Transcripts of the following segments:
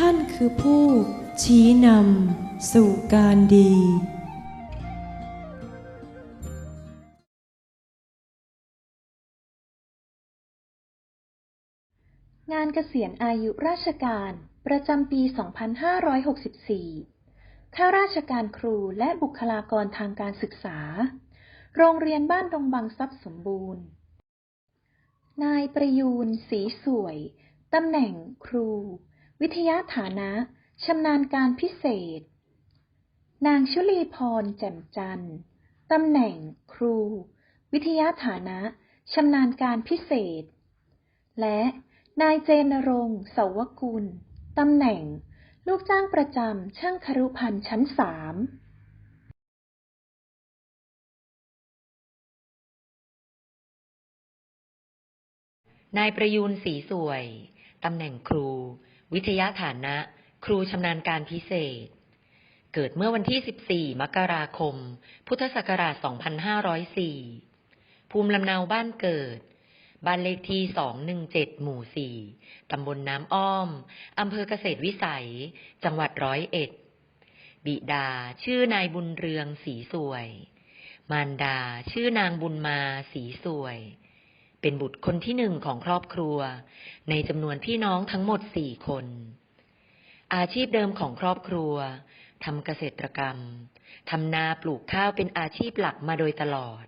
ท่านคือผู้ชี้นำสู่การดีงานเกษียณอายุราชการประจำปี 2564 ข้าราชการครูและบุคลากรทางการศึกษา โรงเรียนบ้านดงบังทรัพย์สมบูรณ์ นายประยูนศรีสวย ตำแหน่งครู วิทยาฐานะชำนาญการพิเศษ นางชุลีพรแจ่มจันทร์ตำแหน่งครู วิทยาฐานะชำนาญการพิเศษ และนายเจนรงเสาวกุลตำแหน่ง ลูกจ้างประจำช่างครุพันธ์ชั้นสามนายประยูนศรีสวย ตำแหน่งครู วิทยาฐานะ ครูชำนาญการพิเศษ เกิดเมื่อวันที่ 14 มกราคม พุทธศักราช 2504 ภูมิลำเนาบ้านเกิด บ้านเลขที่ 217 หมู่ 4 ตำบลน้ำอ้อม อำเภอเกษตรวิสัย จังหวัดร้อยเอ็ด บิดาชื่อนายบุญเรืองศรีสวย มารดาชื่อนางบุญมาศรีสวย เป็นบุตรคนที่หนึ่งของครอบครัว ในจำนวนพี่น้องทั้งหมดสี่คน อาชีพเดิมของครอบครัวทำเกษตรกรรมทำนาปลูกข้าวเป็นอาชีพหลักมาโดยตลอด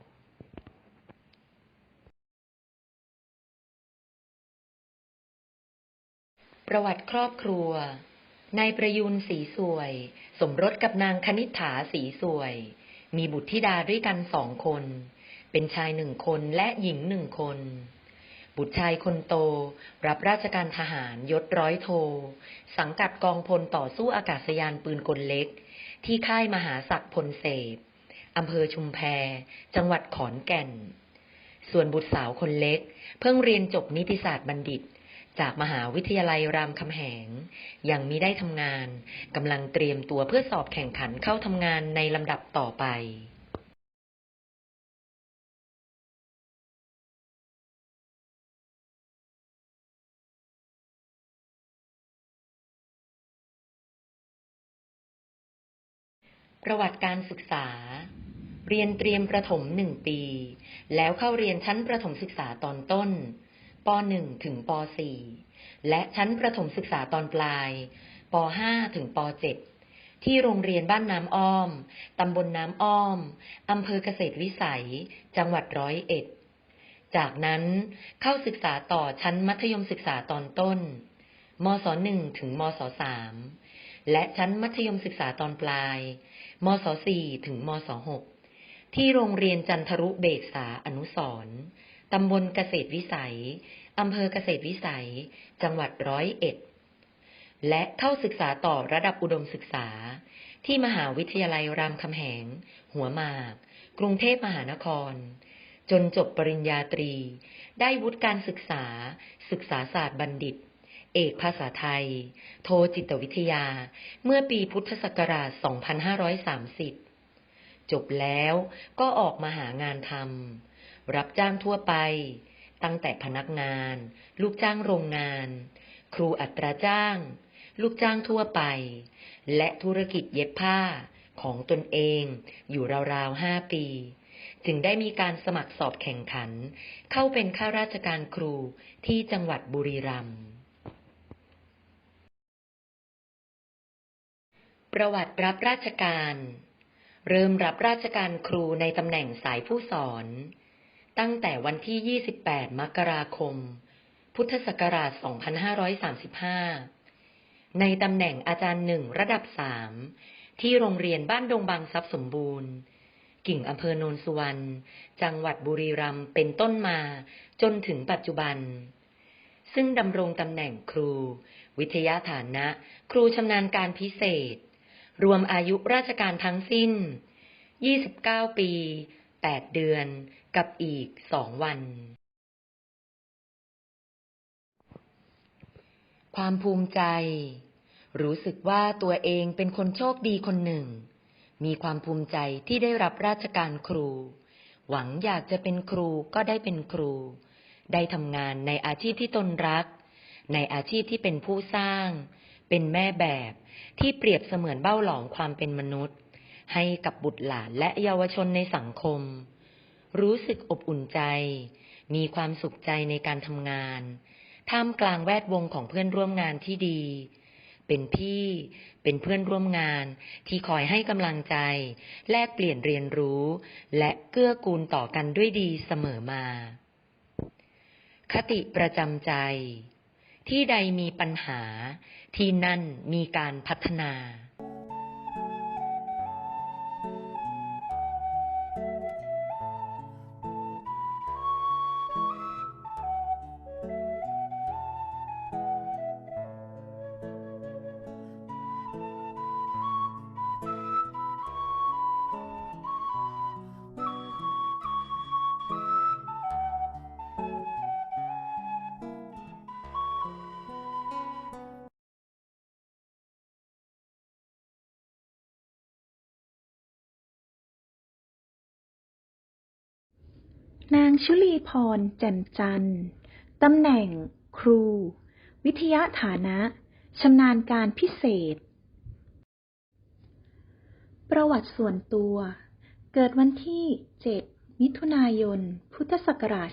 ประวัติครอบครัวนายประยูนศรีสวย สมรสกับนางคณิษฐาศรีสวย มีบุตรธิดาด้วยกันสองคน เป็นชายหนึ่งคนและหญิงหนึ่งคน บุตรชายคนโต รับราชการทหารยศร้อยโท สังกัดกองพลต่อสู้อากาศยานปืนกลเล็ก ที่ค่ายมหาศักดิ์พลเสพอำเภอชุมแพ จังหวัดขอนแก่น ส่วนบุตรสาวคนเล็ก เพิ่งเรียนจบนิติศาสตร์บัณฑิต จากมหาวิทยาลัยรามคำแหง ยังมิได้ทำงาน กำลังเตรียมตัวเพื่อสอบแข่งขันเข้าทำงานในลำดับต่อไป ประวัติการศึกษา เรียนเตรียมประถมหนึ่งปี แล้วเข้าเรียนชั้นประถมศึกษาตอนต้นป .1 ถึงป .4 และชั้นประถมศึกษาตอนปลายป .5 ถึงป .7 ที่โรงเรียนบ้านน้ำอ้อม ตำบลน้ำอ้อม อำเภอเกษตรวิสัย จังหวัดร้อยเอ็ด จากนั้นเข้าศึกษาต่อชั้นมัธยมศึกษาตอนต้น มศ 1 ถึงมศ 3 และชั้นมัธยมศึกษาตอนปลาย มศ 4 ถึงมศ 6 ที่โรงเรียนจันทรุเบกษาอนุสรตำบลเกษตรวิสัย อำเภอเกษตรวิสัย จังหวัดร้อยเอ็ด และเข้าศึกษาต่อระดับอุดมศึกษา ที่มหาวิทยาลัยรามคำแหง หัวหมาก กรุงเทพมหานคร จนจบปริญญาตรี ได้วุฒิการศึกษา ศึกษาศาสตร์บัณฑิต เอกภาษาไทย โทจิตวิทยา เมื่อปีพุทธศักราช 2530 จบแล้วก็ออกมาหางานทำ รับจ้างทั่วไป ตั้งแต่พนักงาน ลูกจ้างโรงงาน ครูอัตราจ้าง ลูกจ้างทั่วไป และธุรกิจเย็บผ้าของตนเองอยู่ราวๆห้าปี จึงได้มีการสมัครสอบแข่งขัน เข้าเป็นข้าราชการครูที่จังหวัดบุรีรัมย์ ประวัติรับราชการ เริ่มรับราชการครูในตำแหน่งสายผู้สอน ตั้งแต่วันที่ 28 มกราคม พุทธศักราช 2535 ในตำแหน่งอาจารย์หนึ่งระดับสามที่โรงเรียนบ้านดงบางทรัพย์สมบูรณ์ กิ่งอำเภอโนนสุวรรณ จังหวัดบุรีรัมย์เป็นต้นมาจนถึงปัจจุบัน ซึ่งดำรงตำแหน่งครู วิทยาฐานะ ครูชำนาญการพิเศษ รวมอายุราชการทั้งสิ้น 29 ปี 8 เดือน กับอีก 2 วัน ความภูมิใจ รู้สึกว่าตัวเองเป็นคนโชคดีคนหนึ่ง มีความภูมิใจที่ได้รับราชการครู หวังอยากจะเป็นครูก็ได้เป็นครู ได้ทำงานในอาชีพที่ตนรัก ในอาชีพที่เป็นผู้สร้าง เป็นแม่แบบที่เปรียบเสมือนเบ้าหลอมความเป็นมนุษย์ ให้กับบุตรหลานและเยาวชนในสังคม รู้สึกอบอุ่นใจ มีความสุขใจในการทำงาน ท่ามกลางแวดวงของเพื่อนร่วมงานที่ดี เป็นพี่ เป็นเพื่อนร่วมงานที่คอยให้กำลังใจ แลกเปลี่ยนเรียนรู้ และเกื้อกูลต่อกันด้วยดีเสมอมา คติประจำใจ ที่ใดมีปัญหา ที่นั่นมีการพัฒนา นางชุลีพร แจ่มจันทร์ ตำแหน่ง ครู วิทยาฐานะชำนาญการพิเศษ ประวัติส่วนตัว เกิดวันที่ 7 มิถุนายน พุทธศักราช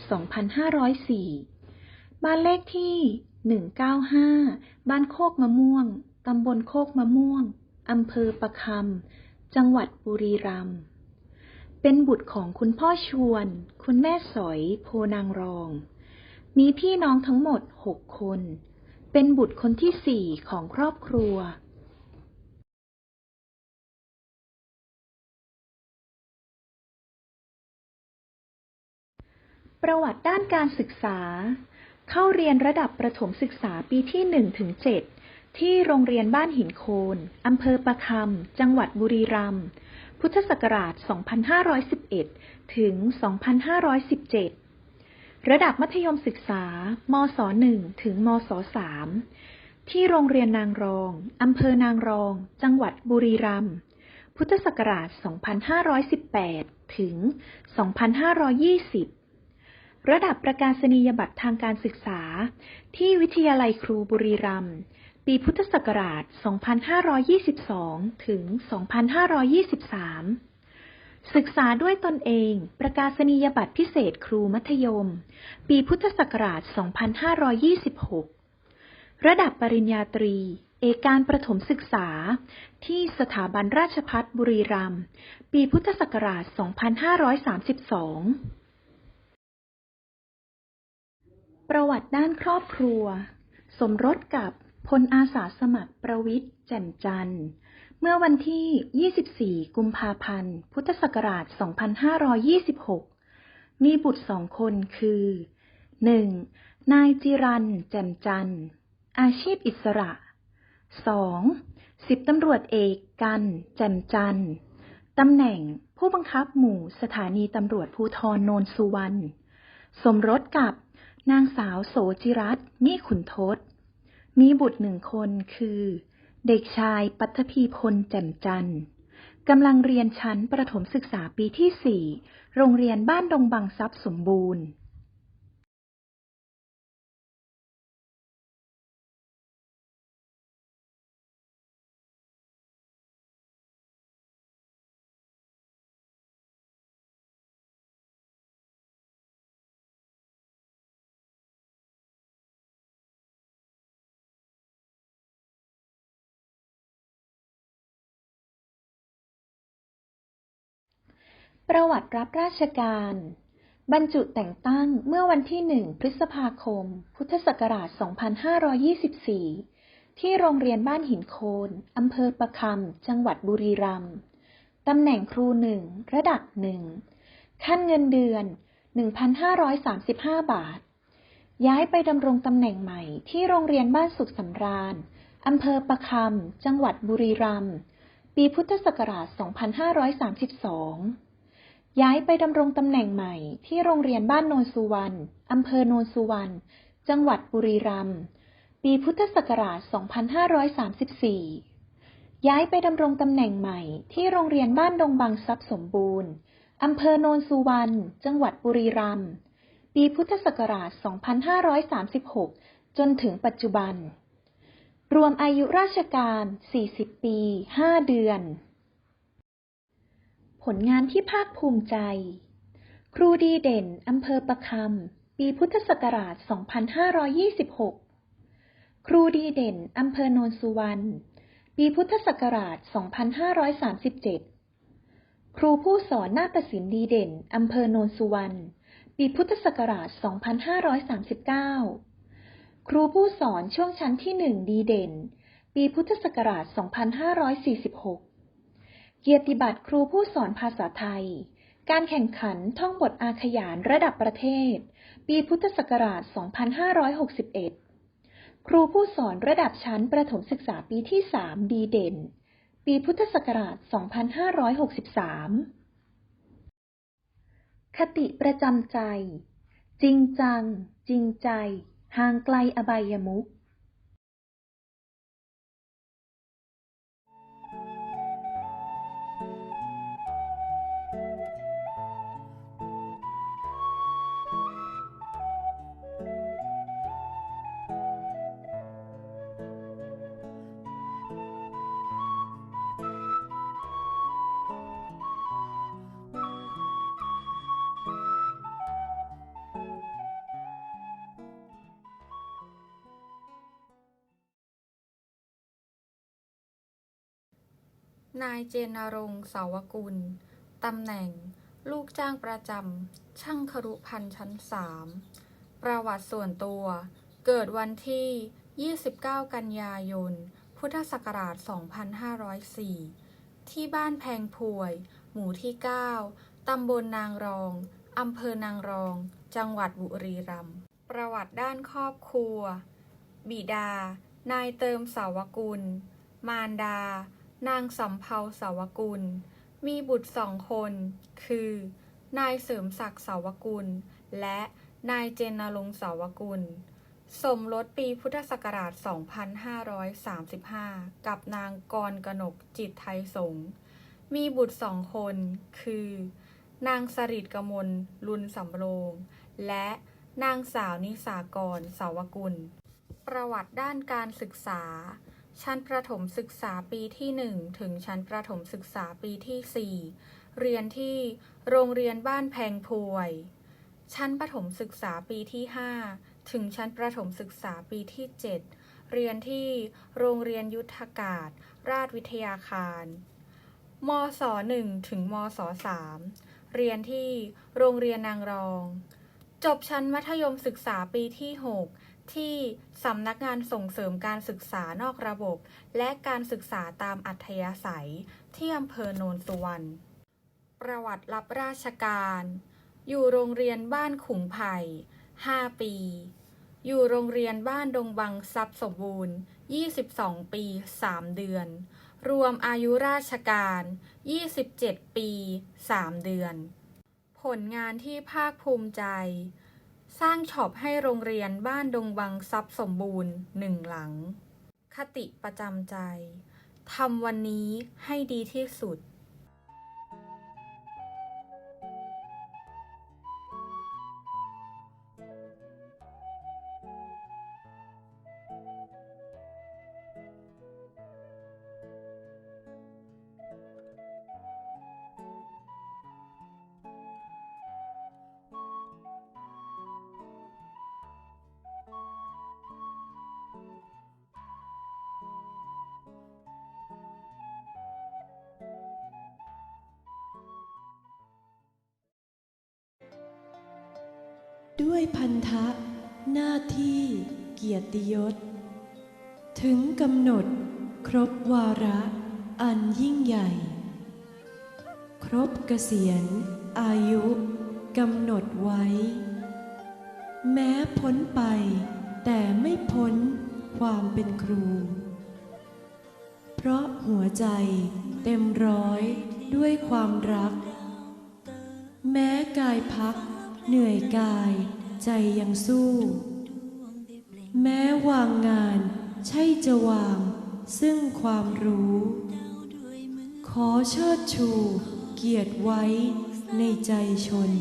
2504 บ้านเลขที่ 195 บ้านโคกมะม่วง ตำบลโคกมะม่วง อำเภอประคำ จังหวัดบุรีรัมย์ เป็นบุตรของคุณพ่อชวน คุณแม่สอย โพนางรอง มีพี่น้องทั้งหมดหกคน เป็นบุตรคนที่สี่ของครอบครัวประวัติด้านการศึกษา เข้าเรียนระดับประถมศึกษาปีที่1ถึง7ที่โรงเรียนบ้านหินโคน อำเภอประคำ จังหวัดบุรีรัมย์ พุทธศักราช 2511 ถึง 2517 ระดับมัธยมศึกษา มศ 1 ถึง มศ 3 ที่โรงเรียนนางรอง อำเภอนางรอง จังหวัดบุรีรัมย์ พุทธศักราช 2518 ถึง 2520ระดับประกาศนียบัตรทางการศึกษา ที่วิทยาลัยครูบุรีรัมย์ ปีพุทธศักราช 2522 ถึง 2523 ศึกษาด้วยตนเอง ประกาศนียบัตรพิเศษครูมัธยม ปีพุทธศักราช 2526 ระดับปริญญาตรี เอกการประถมศึกษา ที่สถาบันราชภัฏบุรีรัมย์ ปีพุทธศักราช 2532ประวัติด้านครอบครัว สมรสกับ พลอาสาสมัครประวิทย์แจ่มจันทร์ เมื่อวันที่ 24 กุมภาพันธ์ พุทธศักราช 2526 มีบุตรสองคนคือ 1. นายจิรันแจ่มจันทร์ อาชีพอิสระ 2. สิบตำรวจเอกกันแจ่มจันทร์ ตำแหน่งผู้บังคับหมู่สถานีตำรวจภูธรโนนสุวรรณ สมรสกับนางสาวโสจิรัตน์มิขุนทศ มีบุตรหนึ่งคนคือ เด็กชายปัทภีพลแจ่มจันทร์กำลังเรียนชั้นประถมศึกษาปีที่4โรงเรียนบ้านดงบังทรัพย์สมบูรณ์ ประวัติรับราชการ บรรจุแต่งตั้งเมื่อวันที่ 1 พฤษภาคม พุทธศักราช 2524 ที่โรงเรียนบ้านหินโคน อำเภอประคำ จังหวัดบุรีรัมย์ ตำแหน่งครูหนึ่ง ระดับหนึ่ง ขั้นเงินเดือน 1,535 บาท ย้ายไปดำรงตำแหน่งใหม่ที่โรงเรียนบ้านสุขสำราญ อำเภอประคำ จังหวัดบุรีรัมย์ ปีพุทธศักราช 2532 ย้ายไปดำรงตำแหน่งใหม่ที่โรงเรียนบ้านโนนสุวรรณ อำเภอโนนสุวรรณ จังหวัดบุรีรัมย์ ปีพุทธศักราช 2534 ย้ายไปดำรงตำแหน่งใหม่ที่โรงเรียนบ้านดงบางทรัพย์สมบูรณ์ อำเภอโนนสุวรรณ จังหวัดบุรีรัมย์ ปีพุทธศักราช 2536 จนถึงปัจจุบัน รวมอายุราชการ 40 ปี 5 เดือน ผลงานที่ภาคภูมิใจ ครูดีเด่น อำเภอประคำ ปีพุทธศักราช 2526 ครูดีเด่น อำเภอโนนสุวรรณ ปีพุทธศักราช 2537 ครูผู้สอนนาฏศิลป์ดีเด่น อำเภอโนนสุวรรณ ปีพุทธศักราช 2539 ครูผู้สอนช่วงชั้นที่หนึ่งดีเด่น ปีพุทธศักราช 2546 เกียรติบัตรครูผู้สอนภาษาไทย การแข่งขันท่องบทอาขยานระดับประเทศ ปีพุทธศักราช 2561 ครูผู้สอนระดับชั้นประถมศึกษาปีที่ 3 ดีเด่น ปีพุทธศักราช 2563 คติประจำใจ จริงจัง จริงใจ ห่างไกลอบายมุข นายเจนรงเสาวกุล ตำแหน่ง ลูกจ้างประจำ ช่างครุพันธ์ชั้นสามประวัติส่วนตัว เกิดวันที่ 29 กันยายน พุทธศักราช 2504 ที่บ้านแพงพวย หมู่ที่ 9 ตำบลนางรอง อำเภอนางรอง จังหวัดบุรีรัมย์ ประวัติด้านครอบครัว บิดา นายเติมเสาวกุล มารดา นางสำเภาเสาวกุล มีบุตรสองคน คือ นายเสริมศักดิ์เสาวกุล และนายเจนนรงเสาวกุล สมรสปีพุทธศักราช 2535 กับนางกรกนกจิตไทยสง มีบุตรสองคน คือ นางสริตกมลลุนสำโรง และนางสาวนิสากรเสาวกุล ประวัติด้านการศึกษา ชั้นประถมศึกษาปีที่ 1 ถึงชั้นประถมศึกษาปีที่ 4 เรียนที่โรงเรียนบ้านแพงพวย ชั้นประถมศึกษาปีที่ 5 ถึงชั้นประถมศึกษาปีที่ 7 เรียนที่โรงเรียนยุทธกาศ ราชวิทยาคารมศ1ถึงมศ3เรียนที่โรงเรียนนางรอง จบชั้นมัธยมศึกษาปีที่ 6 ที่สำนักงานส่งเสริมการศึกษานอกระบบ และการศึกษาตามอัธยาศัย ที่อำเภอโนนสุวรรณ ประวัติรับราชการ อยู่โรงเรียนบ้านขุงไผ่5 ปี อยู่โรงเรียนบ้านดงบังทรัพย์สมบูรณ์ 22 ปี 3 เดือน รวมอายุราชการ 27 ปี 3 เดือน ผลงานที่ภาคภูมิใจ สร้างช็อปให้โรงเรียนบ้านดงบังทรัพย์สมบูรณ์หนึ่งหลัง คติประจำใจทำวันนี้ให้ดีที่สุด ด้วยพันธะ หน้าที่เกียรติยศ ถึงกำหนดครบวาระอันยิ่งใหญ่ ครบเกษียณ อายุกำหนดไว้ แม้พ้นไป แต่ไม่พ้นความเป็นครู เพราะหัวใจเต็มร้อยด้วยความรัก แม้กายพัก เหนื่อยกายใจยังสู้ แม้วางงานใช่จะวาง ซึ่งความรู้ ขอเชิดชู เกียรติไว้ในใจชน